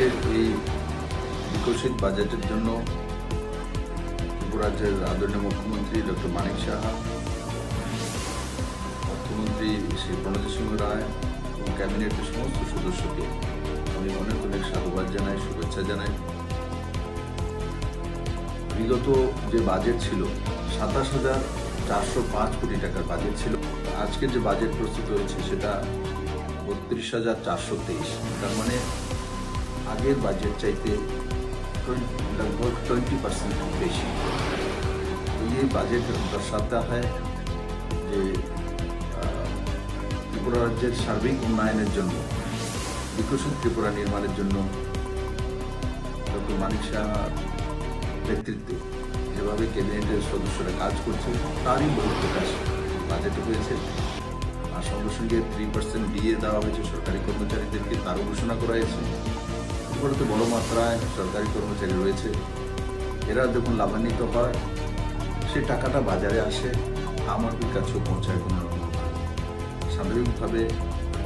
আজকের এই বিকশিত বাজেটের জন্য ত্রিপুরাজ্যের আদরণীয় মুখ্যমন্ত্রী ডক্টর মানিক সাহা, অর্থমন্ত্রী শ্রী প্রণজিৎ সিংহ রায় এবং ক্যাবিনেটের সমস্ত সদস্যকে আমি অনেক অনেক সাধুবাদ জানাই, শুভেচ্ছা জানাই। বিগত যে বাজেট ছিল, সাতাশ হাজার চারশো পাঁচ কোটি টাকার বাজেট ছিল। আজকের যে বাজেট প্রস্তুত হয়েছে, সেটা বত্রিশ হাজার চারশো তেইশ। তার মানে আগের বাজেট চাইতে लगभग ट्वेंटी परसेंट বেশি तो ये বাজেট দর্শাতা হয় যে আহ, ত্রিপুরা রাজ্যের সার্বিক উন্নয়নের জন্য বিকশিত ত্রিপুরা নির্মাণের জন্য ডক্টর মানিক শাহর নেতৃত্বে যেভাবে ক্যাবিনেটের সদস্যরা কাজ করছে তারই বহিঃপ্রকাশ বাজেটে হয়েছে আর সঙ্গে সঙ্গে থ্রি পার্সেন্ট ডিএ দেওয়া হয়েছে সরকারি কর্মচারীদেরকে তারও ঘোষণা করা হয়েছে ত্রিপুরাতে বড় মাত্রায় সরকারি কর্মচারী রয়েছে। এরা যখন লাভান্বিত হয়। সে টাকাটা বাজারে আসে আমাদের কাছেও পৌঁছায় কোনো রকম স্বাভাবিকভাবে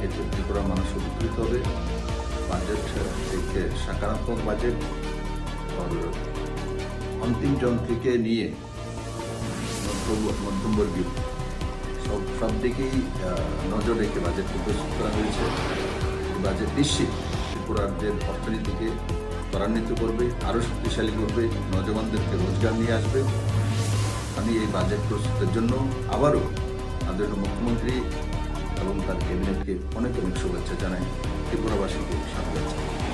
এতে ত্রিপুরা মানুষ উপকৃত হবে। বাজেট থেকে সকারাত্মক বাজেট অন্তিম জন থেকে নিয়ে মধ্যম- মধ্যমবর্গীয় সব সব দিকেই নজর রেখে বাজেট প্রস্তুত করা হয়েছে। বাজেট নিশ্চিত। রাজ্যের অর্থনীতিকে ত্বরান্বিত করবে, আরও শক্তিশালী করবে, নজওয়ানদেরকে রোজগার নিয়ে আসবে। আমি এই বাজেট প্রস্তুতের জন্য আবারও আদরণীয় মুখ্যমন্ত্রী এবং তার ক্যাবিনেটকে অনেক অনেক শুভেচ্ছা জানাই, ত্রিপুরাবাসীকে স্বাগত